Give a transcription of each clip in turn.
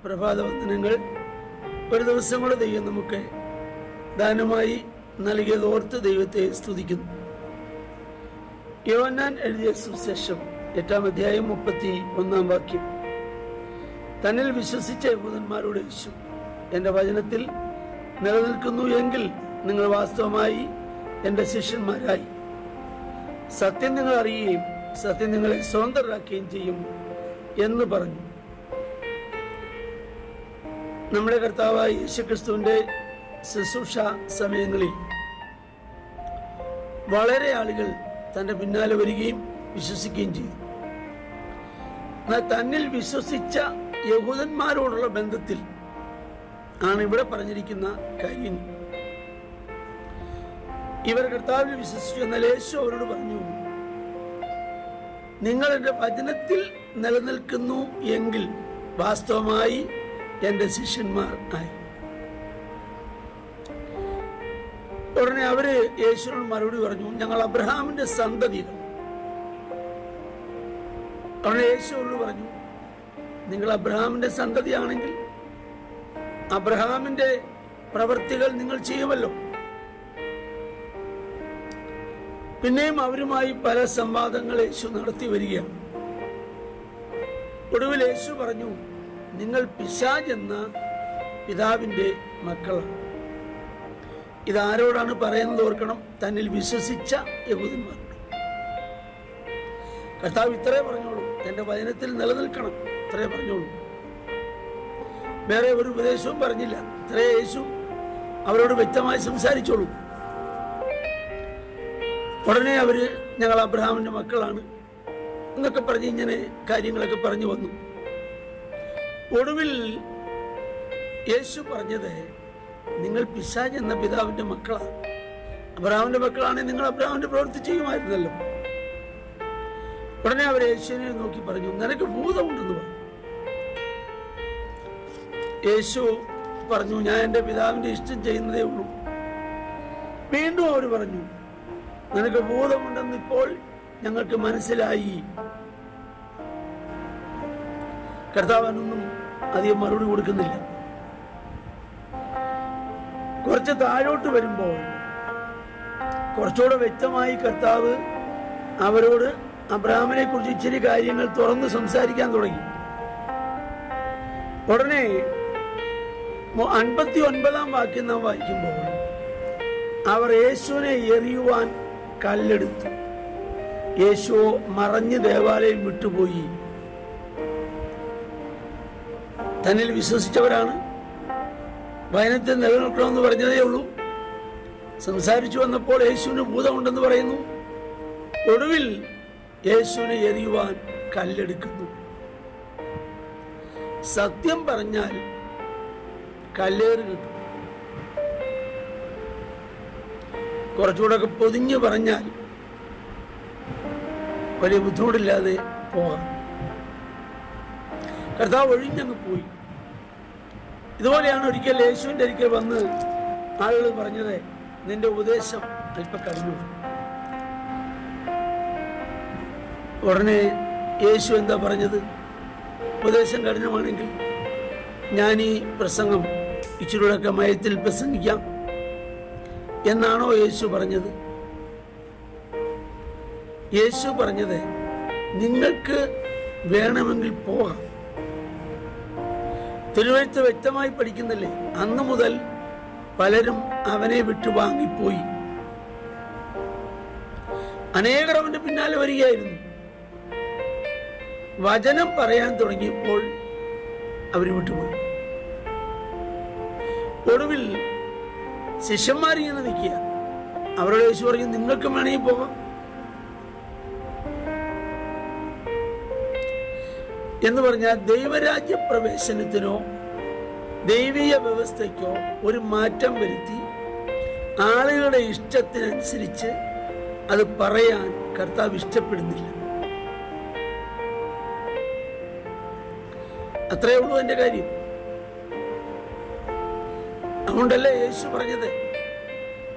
ഏവർക്കും പ്രഭാത വന്ദനങ്ങൾ ഒരു ദിവസം കൂടെ ദൈവം നമുക്ക് ദാനമായി നൽകിയത് ഓർത്ത് ദൈവത്തെ സ്തുതിക്കുന്നു. യോനാൻ എഴുതിയ സുശേഷം എട്ടാം അധ്യായം മുപ്പത്തി ഒന്നാം വാക്യം. തന്നിൽ വിശ്വസിച്ച യഹൂദന്മാരോട് യേശു എന്റെ വചനത്തിൽ നിലനിൽക്കുന്നു എങ്കിൽ നിങ്ങൾ വാസ്തവമായി എന്റെ ശിഷ്യന്മാരായി. സത്യം നിങ്ങൾ അറിയുകയും സത്യം നിങ്ങളെ സ്വതന്ത്രരാക്കുകയും ചെയ്യും എന്ന് പറഞ്ഞു. നമ്മുടെ കർത്താവായ യേശുക്രിസ്തുവിന്റെ ശുശ്രൂഷ സമയങ്ങളിൽ വളരെ ആളുകൾ തന്റെ പിന്നാലെ വരികയും വിശ്വസിക്കുകയും ചെയ്തു. എന്നാൽ തന്നിൽ വിശ്വസിച്ച യഹൂദന്മാരോടുള്ള ബന്ധത്തിൽ ആണ് ഇവിടെ പറഞ്ഞിരിക്കുന്ന കാര്യം. ഇവർ കർത്താവിൽ വിശ്വസിച്ചു എന്നാൽ യേശു അവരോട് പറഞ്ഞു നിങ്ങൾ എന്റെ വചനത്തിൽ നിലനിൽക്കുന്നു എങ്കിൽ വാസ്തവമായി എന്റെ ശിഷ്യന്മാർ ആയി. ഉടനെ അവർ യേശുവിനോട് മറുപടി പറഞ്ഞു ഞങ്ങൾ അബ്രഹാമിന്റെ സന്തതികൾ. ഉടനെ യേശുവോട് പറഞ്ഞു നിങ്ങൾ അബ്രഹാമിന്റെ സന്തതിയാണെങ്കിൽ അബ്രഹാമിന്റെ പ്രവൃത്തികൾ നിങ്ങൾ ചെയ്യുമല്ലോ. പിന്നെയും അവരുമായി പല സംവാദങ്ങൾ യേശു നടത്തി വരികയാണ്. ഒടുവിൽ യേശു പറഞ്ഞു നിങ്ങൾ പിശാജ് എന്ന പിതാവിന്റെ മക്കളാണ്. ഇതാരോടാണ് പറയുന്നത് ഓർക്കണം? തന്നിൽ വിശ്വസിച്ച യഹൂദന്മാരോട് കർത്താവ് ഇത്രേ പറഞ്ഞോളൂ. എന്റെ വചനത്തിൽ നിലനിൽക്കണം. ഇത്രേ പറഞ്ഞോളൂ. വേറെ ഒരു ഉപദേശവും പറഞ്ഞില്ല. ഇത്രേ യേശു അവരോട് വ്യക്തമായി സംസാരിച്ചോളൂ. ഉടനെ അവർ ഞങ്ങൾ അബ്രഹാമിന്റെ മക്കളാണ്. എന്നൊക്കെ പറഞ്ഞ് ഇങ്ങനെ കാര്യങ്ങളൊക്കെ പറഞ്ഞു വന്നു. ഒടുവിൽ യേശു പറഞ്ഞത് നിങ്ങൾ പിശാജ് എന്ന പിതാവിന്റെ മക്കളാണ് അബ്രഹാമിന്റെ മക്കളാണെങ്കിൽ നിങ്ങൾ അബ്രാമിന്റെ പ്രവൃത്തി ചെയ്യുമായിരുന്നല്ലോ. ഉടനെ അവർ യേശുവിനെ നോക്കി പറഞ്ഞു നിനക്ക് ഭൂതമുണ്ടെന്ന് പറഞ്ഞു യേശു പറഞ്ഞു ഞാൻ എന്റെ പിതാവിന്റെ ഇഷ്ടം ചെയ്യുന്നതേ ഉള്ളൂ. വീണ്ടും അവർ പറഞ്ഞു നിനക്ക് ഭൂതമുണ്ടെന്ന് ഇപ്പോൾ ഞങ്ങൾക്ക് മനസ്സിലായി. കർത്താവനൊന്നും അധികം മറുപടി കൊടുക്കുന്നില്ല. കുറച്ച് താഴോട്ട് വരുമ്പോൾ കുറച്ചുകൂടെ വ്യക്തമായി കർത്താവ് അവരോട് അബ്രാഹ്മിനെ കുറിച്ച് ഇച്ചിരി കാര്യങ്ങൾ തുറന്ന് സംസാരിക്കാൻ തുടങ്ങി. ഉടനെ അൻപത്തി ഒൻപതാം വാക്യം നാം വായിക്കുമ്പോൾ അവർ യേശുവിനെ എറിയുവാൻ കല്ലെടുത്തു. യേശു മറഞ്ഞ് ദേവാലയം വിട്ടുപോയി. തന്നിൽ വിശ്വസിച്ചവരാണ്. വയനത്തിൽ നിലനിൽക്കണമെന്ന് പറഞ്ഞതേ ഉള്ളൂ. സംസാരിച്ചു വന്നപ്പോൾ യേശുവിന് ഭൂതമുണ്ടെന്ന് പറയുന്നു. ഒടുവിൽ യേശുവിനെ എറിയുവാൻ കല്ലെടുക്കുന്നു. സത്യം പറഞ്ഞാൽ കല്ലേറ് കിട്ടും. കുറച്ചുകൂടെ പൊതിഞ്ഞു പറഞ്ഞാൽ വലിയ ബുദ്ധിമുട്ടില്ലാതെ പോകാം. കർത്താവ് ഒഴിഞ്ഞങ്ങ് പോയി. ഇതുപോലെയാണ് ഒരിക്കൽ യേശുവിന്റെ ഒരിക്കൽ വന്ന് ആളുകൾ പറഞ്ഞത് നിന്റെ ഉപദേശം അല്പം കഴിഞ്ഞു ഉടനെ യേശു എന്താ പറഞ്ഞത്? ഉപദേശം കഠിനമാണെങ്കിൽ ഞാൻ ഈ പ്രസംഗം ഇച്ചിരൂടെയൊക്കെ മയത്തിൽ പ്രസംഗിക്കാം എന്നാണോ യേശു പറഞ്ഞത്? യേശു പറഞ്ഞത് നിങ്ങൾക്ക് വേണമെങ്കിൽ പോകാം. തിരുവഴുത്ത് വ്യക്തമായി പഠിക്കുന്നില്ലേ? അന്ന് മുതൽ പലരും അവനെ വിട്ടു വാങ്ങിപ്പോയി. അനേകർ അവന്റെ പിന്നാലെ വരികയായിരുന്നു. വചനം പറയാൻ തുടങ്ങിയപ്പോൾ അവർ വിട്ടുപോയി. ഒടുവിൽ ശിഷ്യന്മാരിങ്ങനെ നിൽക്കുക അവരുടെ യേശു പറഞ്ഞു നിങ്ങൾക്കും വേണമെങ്കിൽ പോകാം. എന്ന് പറഞ്ഞാൽ ദൈവരാജ്യ പ്രവേശനത്തിനോ ദൈവീയ വ്യവസ്ഥയ്ക്കോ ഒരു മാറ്റം വരുത്തി ആളുകളുടെ ഇഷ്ടത്തിനനുസരിച്ച് അത് പറയാൻ കർത്താവ് ഇഷ്ടപ്പെടുന്നില്ല. അത്രേ ഉള്ളൂ എന്റെ കാര്യം. അതുകൊണ്ടല്ലേ യേശു പറഞ്ഞത്?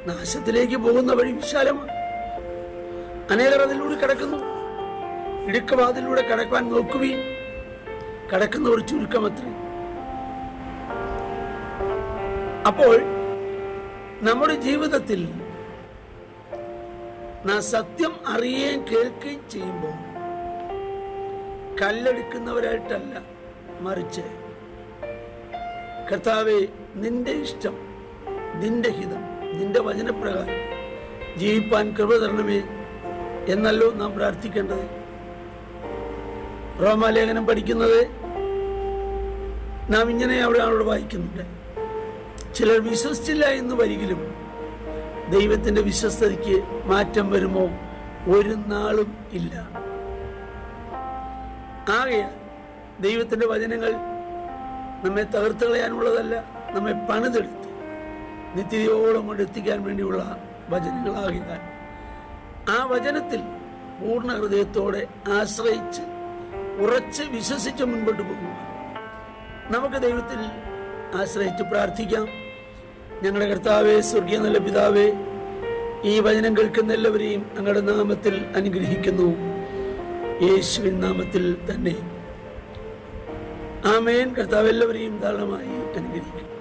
നാശത്തിലേക്ക് പോകുന്ന വഴി വിശാലമാണ്. അനേകർ അതിലൂടെ കിടക്കുന്നു. ഇടുക്കവാതിലൂടെ കടക്കാൻ നോക്കുവീൻ. കടക്കുന്നവർ ചുരുക്കമത്രേ അപ്പോൾ നമ്മുടെ ജീവിതത്തിൽ സത്യം അറിയുകയും കേൾക്കുകയും ചെയ്യുമ്പോൾ കല്ലെടുക്കുന്നവരായിട്ടല്ല മറിച്ച് കർത്താവെ നിന്റെ ഇഷ്ടം നിന്റെ ഹിതം നിന്റെ വചനപ്രകാരം ജീവിപ്പാൻ കൃപ തരണമേ എന്നല്ലോ നാം പ്രാർത്ഥിക്കേണ്ടത്. റോമാലേഖനം പഠിക്കുന്നത് നാം ഇങ്ങനെ അവിടെ അവിടെ വായിക്കുന്നുണ്ട്. ചിലർ വിശ്വസിച്ചില്ല എന്ന് വരികിലും ദൈവത്തിന്റെ വിശ്വസ്തതയ്ക്ക് മാറ്റം വരുമോ? ഒരു നാളും ഇല്ല. ആകെ ദൈവത്തിന്റെ വചനങ്ങൾ നമ്മെ തകർത്ത് കളയാനുള്ളതല്ല നമ്മെ പണിതെടുത്ത്. നിത്യതയോളം കൊണ്ട് എത്തിക്കാൻ വേണ്ടിയുള്ള വചനങ്ങളാകിയാൽ ആ വചനത്തിൽ പൂർണ ഹൃദയത്തോടെ ആശ്രയിച്ച് ഉറച്ച് വിശ്വസിച്ച് മുൻപോട്ട് പോകുക. നമുക്ക് ദൈവത്തിൽ ആശ്രയിച്ച് പ്രാർത്ഥിക്കാം. ഞങ്ങളുടെ കർത്താവേ സ്വർഗീയ നല്ല പിതാവേ ഈ വചനം കേൾക്കുന്ന എല്ലാവരെയും ഞങ്ങളുടെ നാമത്തിൽ അനുഗ്രഹിക്കുന്നു. യേശുവിൻ നാമത്തിൽ തന്നെ. ആമേൻ. കർത്താവ് എല്ലാവരെയും ധാരാളമായി അനുഗ്രഹിക്കും